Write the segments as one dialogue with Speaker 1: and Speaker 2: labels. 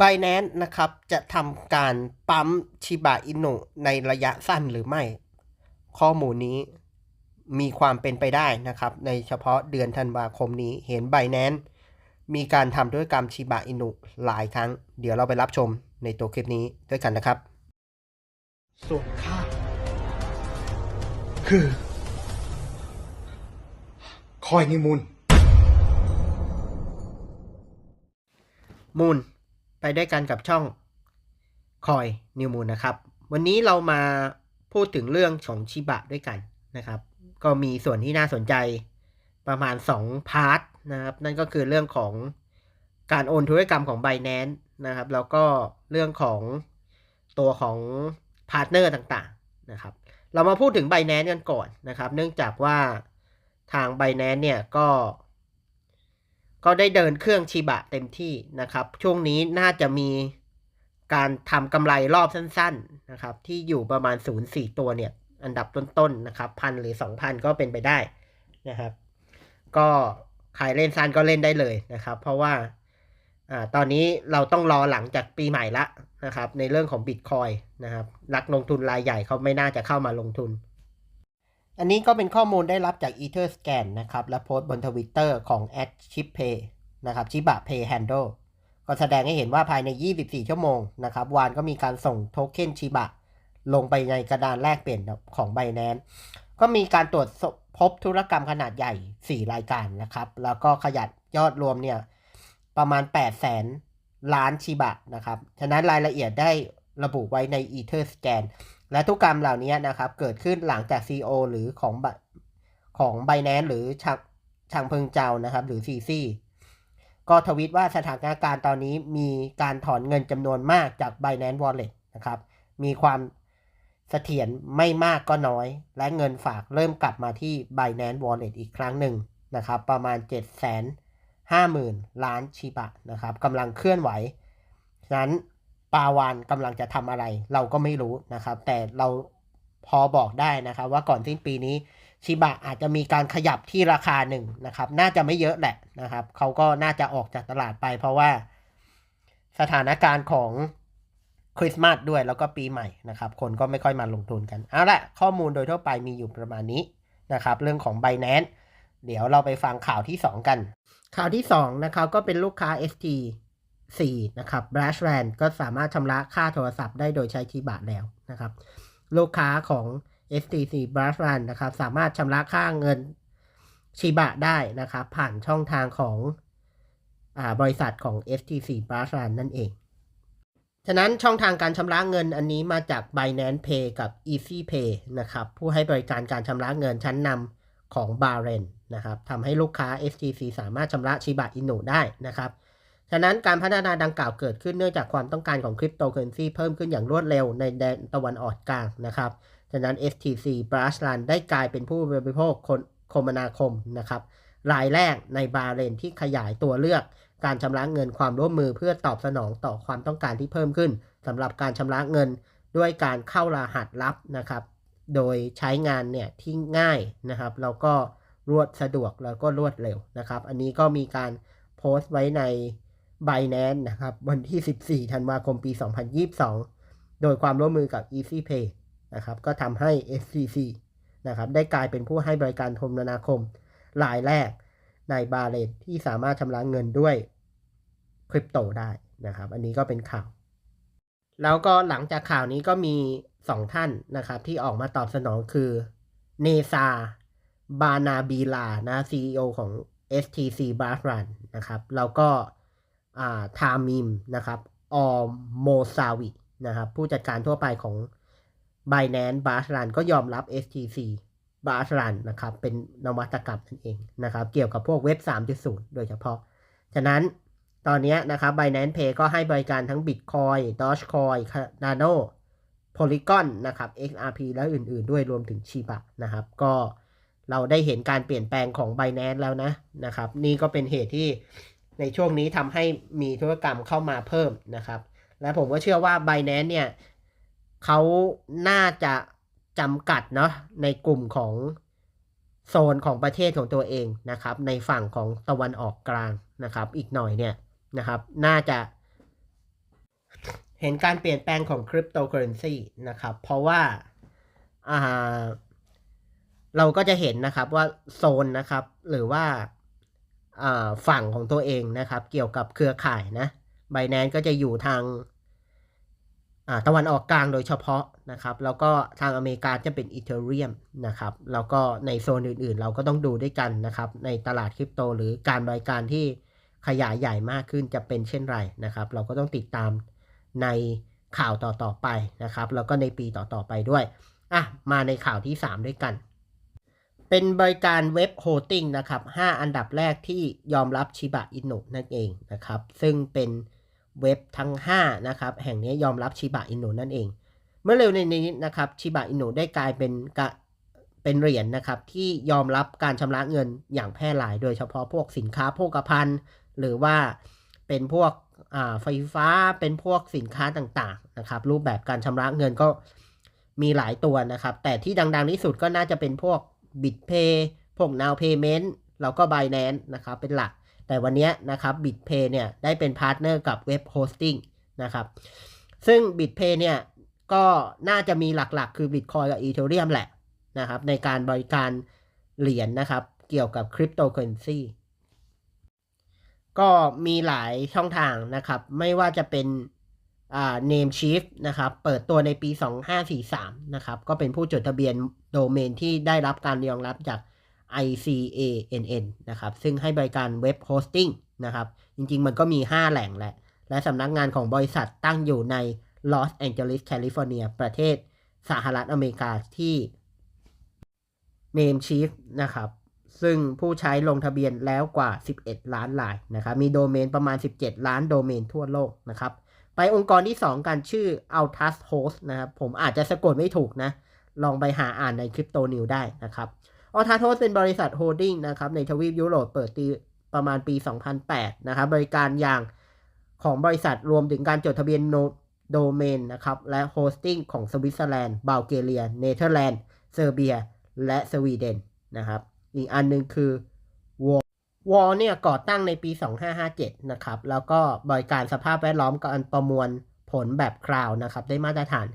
Speaker 1: Binance นะครับจะทำการปั๊มชิบะอินุในระยะสั้นหรือไม่ ข้อมูลนี้มีความเป็นไปได้นะครับ ในเฉพาะเดือนธันวาคมนี้เห็น Binance มีการทำธุรกรรมชิบะอินุหลายครั้ง เดี๋ยวเราไปรับชมในตัวคลิปนี้ด้วยกันนะครับ
Speaker 2: ส่วนข้าคือ คอยนิมุน
Speaker 1: มูล ไปด้วยกันกับช่องคอยนิวมูลนะครับ วันนี้เรามาพูดถึงเรื่องของชิบะด้วยกันนะครับ ก็มีส่วนที่น่าสนใจประมาณ 2 พาร์ทนะครับ นั่นก็คือเรื่องของการโอนธุรกรรมของ b i n a n c e นะครับ แล้วก็เรื่องของตัวของพาร์ทเนอร์ต่างๆนะครับ เรามาพูดถึง b i n a n c e กันก่อนนะครับ เนื่องจากว่าทาง b i n a n c e เนี่ยก็ ก็ได้เดินเครื่องชิบะเต็มที่นะครับ ช่วงนี้น่าจะมีการทำกำไรรอบสั้น ๆนะครับ ที่อยู่ประมาณ 0 4 ตัวเนี่ย อันดับต้นๆนะครับพันหรือ 2,000 ก็เป็นไปได้นะครับ ก็ใครเล่นสั้นก็เล่นได้เลยนะครับ เพราะว่าอ่าตอนนี้เราต้องรอหลังจากปีใหม่ละนะครับ ในเรื่องของบิตคอยนะครับนักลงทุนรายใหญ่เขาไม่น่าจะเข้ามาลงทุน อันนี้ก็เป็นข้อมูลได้รับจาก Etherscan นะครับ และโพสต์บนทวิตเตอร์ของ @chippay นะครับ Chiba Pay Handle ก็แสดงให้เห็นว่าภายใน 24 ชั่วโมงนะครับ วานก็มีการส่งโทเค็นชิบะลงไปในกระดานแลกเปลี่ยนของ Binance ก็มีการตรวจพบธุรกรรมขนาดใหญ่ 4 รายการนะครับ แล้วก็ขยัดยอดรวมเนี่ยประมาณ 8 0 0แสนล้านชิบะนะครับ ฉะนั้นรายละเอียดได้ ระบุไว้ใน Etherscan และทุกกรรมเหล่านี้นะครับเกิดขึ้นหลังจาก co หรือของบของ b i n a n c e หรือชางชางเพิงเจ้านะครับ หรือ CC ก็ทวิตว่าสถานการณ์ตอนนี้มีการถอนเงินจำนวนมากจาก Binance Wallet นะครับ มีความเสถียรไม่มากก็น้อย และเงินฝากเริ่มกลับมาที่ Binance Wallet อีกครั้งหนึ่งนะครับ ประมาณ 7 5 0 0 0 0 ล้านชิบะนะครับกำลังเคลื่อนไหว นั้น ปาวานกำลังจะทำอะไร เราก็ไม่รู้นะครับ แต่เราพอบอกได้นะครับ ว่าก่อนสิ้นปีนี้ชิบะอาจจะมีการขยับที่ราคาหนึ่งนะครับ น่าจะไม่เยอะแหละนะครับ เขาก็น่าจะออกจากตลาดไป เพราะว่าสถานการณ์ของคริสต์มาสด้วยแล้วก็ปีใหม่นะครับ คนก็ไม่ค่อยมาลงทุนกัน เอาละข้อมูลโดยทั่วไปมีอยู่ประมาณนี้นะครับ เรื่องของ b i n a n c e เดี๋ยวเราไปฟังข่าวที่ 2 กัน ข่าวที่2นะครับก็เป็นลูกค้า ST 4นะครับ b r a s h r a n ก็สามารถชำระค่าโทรศัพท์ได้โดยใช้ชิบะแล้วนะครับ ลูกค้าของ STC b r a s h r a n นะครับ สามารถชำระค่าเงินชิบะได้นะครับ ผ่านช่องทางของอาบริษัทของ STC b r a s h r a n นั่นเอง ฉะนั้นช่องทางการชำระเงินอันนี้มาจาก Binance Pay กับ Easy Pay นะครับ ผู้ให้บริการการชำระเงินชั้นนำของ b a h r a i n นะครับทำให้ลูกค้า STC สามารถชำระชิบะอินุได้นะครับ ฉะนั้นการพัฒนาดังกล่าวเกิดขึ้นเนื่องจากความต้องการของคริปโตเคอเรนซีเพิ่มขึ้นอย่างรวดเร็วในแดนตะวันออกกลางนะครับ ฉะนั้น STC b r a s h l a n ได้กลายเป็นผู้บริโภคคมนาคมนะครับรายแรกในบาเรนที่ขยายตัวเลือกการชำระเงินความร่วมมือเพื่อตอบสนองต่อความต้องการที่เพิ่มขึ้นสำหรับการชำระเงินด้วยการเข้ารหัสลับนะครับ โดยใช้งานเนี่ยที่ง่ายนะครับแล้วก็รวดสะดวกแล้วก็รวดเร็วนะครับ อันนี้ก็มีการโพสต์ไว้ใน Binance นะครับ วันที่ 14 ธันวาคมปี 2022 โดยความร่วมมือกับ Easy Pay นะครับ ก็ทำให้ SCC นะครับ ได้กลายเป็นผู้ให้บริการคมนาคมรายแรกในบาเรนที่สามารถชำระเงินด้วยคริปโตได้นะครับ อันนี้ก็เป็นข่าว แล้วก็หลังจากข่าวนี้ก็มีสองท่านนะครับ ที่ออกมาตอบสนองคือเนซาบานาบีลานะ CEO ของ STC b a r r a n นะครับ แล้วก็ ทามิมนะครับออมโมซาวินะครับผู้จัดการทั่วไปของ Binance b a r r a n ก็ยอมรับ STC b a r r a n นะครับเป็นนวัตกรรมนั่นเองนะครับเกี่ยวกับพวกเว็บ 3.0 โดยเฉพาะ ฉะนั้นตอนนี้นะครับ Binance Pay ก็ให้บริการทั้ง Bitcoin Dogecoin Cardano Polygon นะครับ XRP และอื่นๆ ด้วยรวมถึง Shiba นะครับก็เราได้เห็นการเปลี่ยนแปลงของ Binance แล้วนะนะครับนี่ก็เป็นเหตุที่ ในช่วงนี้ทำให้มีธุรกรรมเข้ามาเพิ่มนะครับ และผมก็เชื่อว่า Binance เนี่ยเขาน่าจะจำกัดเนาะในกลุ่มของโซนของประเทศของตัวเองนะครับ ในฝั่งของตะวันออกกลางนะครับ อีกหน่อยเนี่ยนะครับ น่าจะ เห็นการเปลี่ยนแปลงของคริปโตเคอเรนซีนะครับ เพราะว่าาเราก็จะเห็นนะครับว่าโซนนะครับ หรือว่า ฝั่งของตัวเองนะครับ เกี่ยวกับเครือข่ายนะ b บ n a n c e ก็จะอยู่ทางตะวันออกกลางโดยเฉพาะนะครับ แล้วก็ทางอเมริกาจะเป็นอีเทอเรียมนะครับ แล้วก็ในโซนอื่นๆ เราก็ต้องดูด้วยกันนะครับ ในตลาดคริปโตหรือการบริการที่ขยายใหญ่มากขึ้นจะเป็นเช่นไรนะครับ เราก็ต้องติดตามในข่าวต่อๆไปนะครับ แล้วก็ในปีต่อๆไปด้วยอะมาในข่าวที่ 3 ด้วยกัน เป็นบริการเว็บโฮสติ้งนะครับ 5 อันดับแรกที่ยอมรับชิบะอินุนั่นเองนะครับ ซึ่งเป็นเว็บทั้ง 5 นะครับ แห่งนี้ยอมรับชิบะอินุนั่นเอง เมื่อเร็วในนี้นะครับชิบะอินุได้กลายเป็นกะเป็นเหรียญนะครับ ที่ยอมรับการชำระเงินอย่างแพร่หลาย โดยเฉพาะพวกสินค้าโภคภัณฑ์ หรือว่าเป็นพวกไฟฟ้าเป็นพวกสินค้าต่างๆนะครับ รูปแบบการชำระเงินก็มีหลายตัวนะครับ แต่ที่ดัง ๆ ที่สุดก็น่าจะเป็นพวก BitPay พวก Now Payment แล้วก็ Binance นะครับเป็นหลัก แต่วันนี้นะครับ BitPay เนี่ยได้เป็นพาร์ทเนอร์กับเว็บโฮสติ้งนะครับ ซึ่ง BitPay เนี่ยก็น่าจะมีหลักๆ คือ Bitcoin กับ Ethereum แหละนะครับในการบริการเหรียญนะครับ เกี่ยวกับคริปโตเคอเรนซีก็มีหลายช่องทางนะครับ ไม่ว่าจะเป็น อ่า Name Shift นะครับ เปิดตัวในปี 2543 นะครับ ก็เป็นผู้จดทะเบียนโดเมนที่ได้รับการยอมรับจาก ICANN นะครับ ซึ่งให้บริการเว็บโฮสติ้งนะครับ จริงๆ มันก็มี 5 แหล่งแหละ และสำนักงานของบริษัทตั้งอยู่ในลอสแองเจลิสแคลิฟอร์เนีย ประเทศสหรัฐอเมริกาที่ Namecheap นะครับ ซึ่งผู้ใช้ลงทะเบียนแล้วกว่า 11 ล้านรายนะครับ มีโดเมนประมาณ 17 ล้านโดเมนทั่วโลกนะครับ ไปองค์กรที่ 2 กันชื่อ Altus Host นะครับผมอาจจะสะกดไม่ถูกนะ ลองไปหาอ่านใน Crypto News ได้นะครับ Altus Host เป็นบริษัทโฮลดิ้งนะครับในทวีปยุโรปเปิดตีประมาณปี 2008 นะครับ บริการอย่างของบริษัทรวมถึงการจดทะเบียนโดเมนนะครับ และโฮสติ้งของสวิตเซอร์แลนด์บัลแกเรีย เนเธอร์แลนด์ เซอร์เบีย และสวีเดนนะครับ อีกอันหนึงคือ วอลเนี่ยก่อตั้งในปี 2557 นะครับ แล้วก็บริการสภาพแวดล้อมการประมวลผลแบบคราวนะครับ ได้มาตรฐาน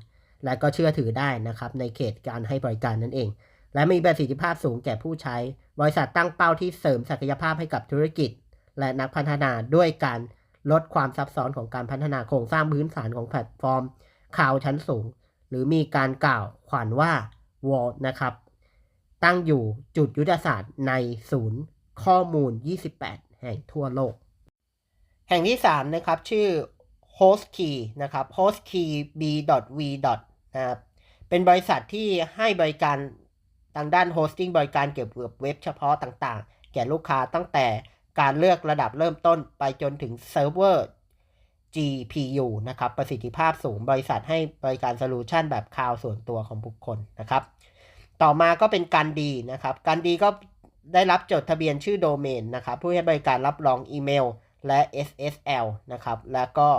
Speaker 1: และก็เชื่อถือได้นะครับ ในเขตการให้บริการนั่นเอง และมีประสิทธิภาพสูงแก่ผู้ใช้ บริษัทตั้งเป้าที่เสริมศักยภาพให้กับธุรกิจ และนักพัฒนาด้วยการลดความซับซ้อนของการพัฒนาโครงสร้างพื้นฐานของแพลตฟอร์มข่าวชั้นสูง หรือมีการกล่าวขวัญว่าวอลนะครับ ตั้งอยู่จุดยุทธศาสตร์ในศูนย์ ข้อมูล 28 แห่งทั่วโลก แห่งที่ 3 นะครับ ชื่อ HostKey นะครับ HostKey b.v. นะครับเป็นบริษัทที่ให้บริการทางด้านโฮสติ้งบริการเกี่ยวกับเว็บเฉพาะต่างๆ แก่ลูกค้าตั้งแต่การเลือกระดับเริ่มต้นไปจนถึงเซิร์ฟเวอร์ GPU นะครับ ประสิทธิภาพสูง บริษัทให้บริการโซลูชันแบบคลาวส่วนตัวของบุคคลนะครับ ต่อมาก็เป็นการดีนะครับ การดีก็ ได้รับจดทะเบียนชื่อโดเมนนะครับผู้ให้บริการรับรองอีเมล และ SSL นะครับแล้วก็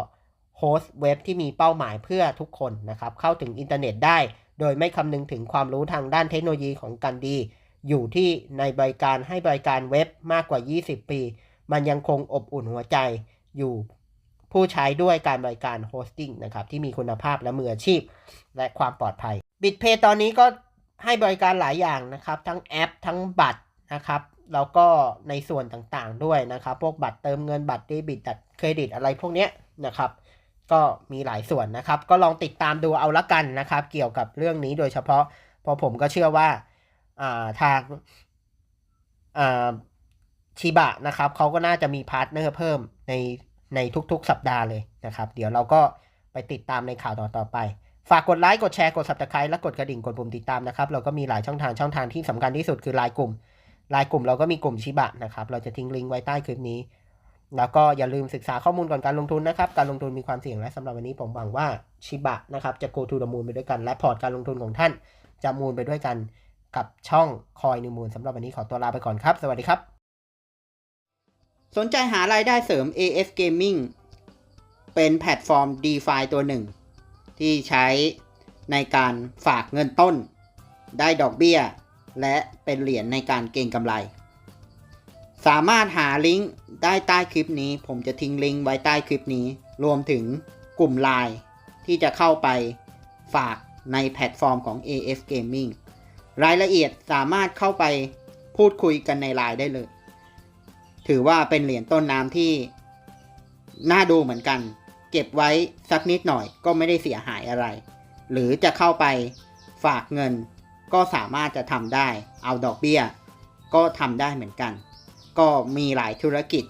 Speaker 1: โฮสต์เว็บที่มีเป้าหมายเพื่อทุกคนนะครับเข้าถึงอินเทอร์เน็ตได้ โดยไม่คำนึงถึงความรู้ทางด้านเทคโนโลยีของการดี อยู่ที่ในบริการให้บริการเว็บมากกว่า 20 ปี มันยังคงอบอุ่นหัวใจอยู่ผู้ใช้ด้วยการบริการโฮสติ้งนะครับที่มีคุณภาพและมืออาชีพ และความปลอดภัย BitPay ตอนนี้ก็ให้บริการหลายอย่างนะครับ ทั้งแอป ทั้งบัตร นะครับ แล้วก็ในส่วนต่างๆด้วยนะครับ พวกบัตรเติมเงินบัตรเดบิตบัตรเครดิตอะไรพวกเนี้ยนะครับ ก็มีหลายส่วนนะครับ ก็ลองติดตามดูเอาละกันนะครับ เกี่ยวกับเรื่องนี้โดยเฉพาะ เพราะผมก็เชื่อว่าาทางชิบะนะครับเขาก็น่าจะมีพาร์ทเนอร์เพิ่มในในทุกๆ สัปดาห์เลยนะครับ เดี๋ยวเราก็ไปติดตามในข่าวต่อๆไป ฝากกดไลค์ กดแชร์ กด subscribe และกดกระดิ่ง กดปุ่มติดตามนะครับ เราก็มีหลายช่องทางช่องทางที่สำคัญที่สุดคือไลน์กลุ่ม ลน์กลุ่มเราก็มีกลุ่มชิบะนะครับ เราจะทิ้งลิงก์ไว้ใต้คลิปนี้ แล้วก็อย่าลืมศึกษาข้อมูลก่อนการลงทุนนะครับ การลงทุนมีความเสี่ยงและสำหรับวันนี้ผมหวังว่าชิบะนะครับจะ go to the moon ไปด้วยกัน และพอร์ตการลงทุนของท่านจะมูลไปด้วยกันกับช่องคอยนิวมูลสำหรับวันนี้ขอตัวลาไปก่อนครับ สวัสดีครับ
Speaker 3: สนใจหารายได้เสริม AF Gaming เป็นแพลตฟอร์ม DeFi ตัวหนึ่ง ที่ใช้ในการฝากเงินต้น ได้ดอกเบี้ย และเป็นเหรียญในการเก็งกำไร สามารถหาลิงก์ได้ใต้คลิปนี้ ผมจะทิ้งลิงก์ไว้ใต้คลิปนี้ รวมถึงกลุ่มไลน์
Speaker 1: ที่จะเข้าไปฝากในแพลตฟอร์มของ AF Gaming รายละเอียดสามารถเข้าไปพูดคุยกันในไลน์ได้เลย ถือว่าเป็นเหรียญต้นน้ำที่น่าดูเหมือนกัน เก็บไว้สักนิดหน่อยก็ไม่ได้เสียหายอะไร หรือจะเข้าไปฝากเงิน ก็สามารถจะทำได้ เอาดอกเบี้ย ก็ทำได้เหมือนกัน ก็มีหลายธุรกิจ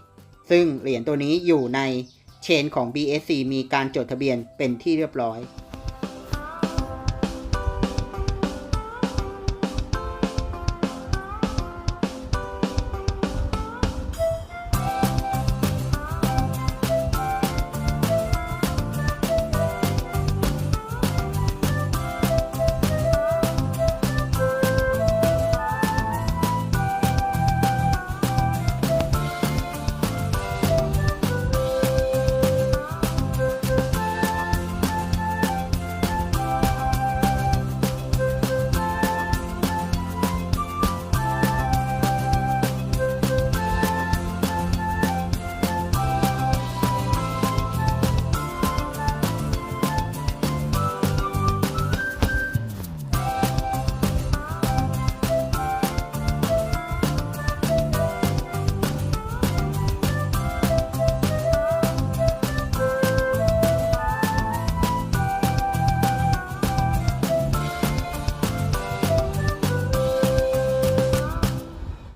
Speaker 1: ซึ่งเหรียญตัวนี้อยู่ในเชนของ BSC มีการจดทะเบียนเป็นที่เรียบร้อย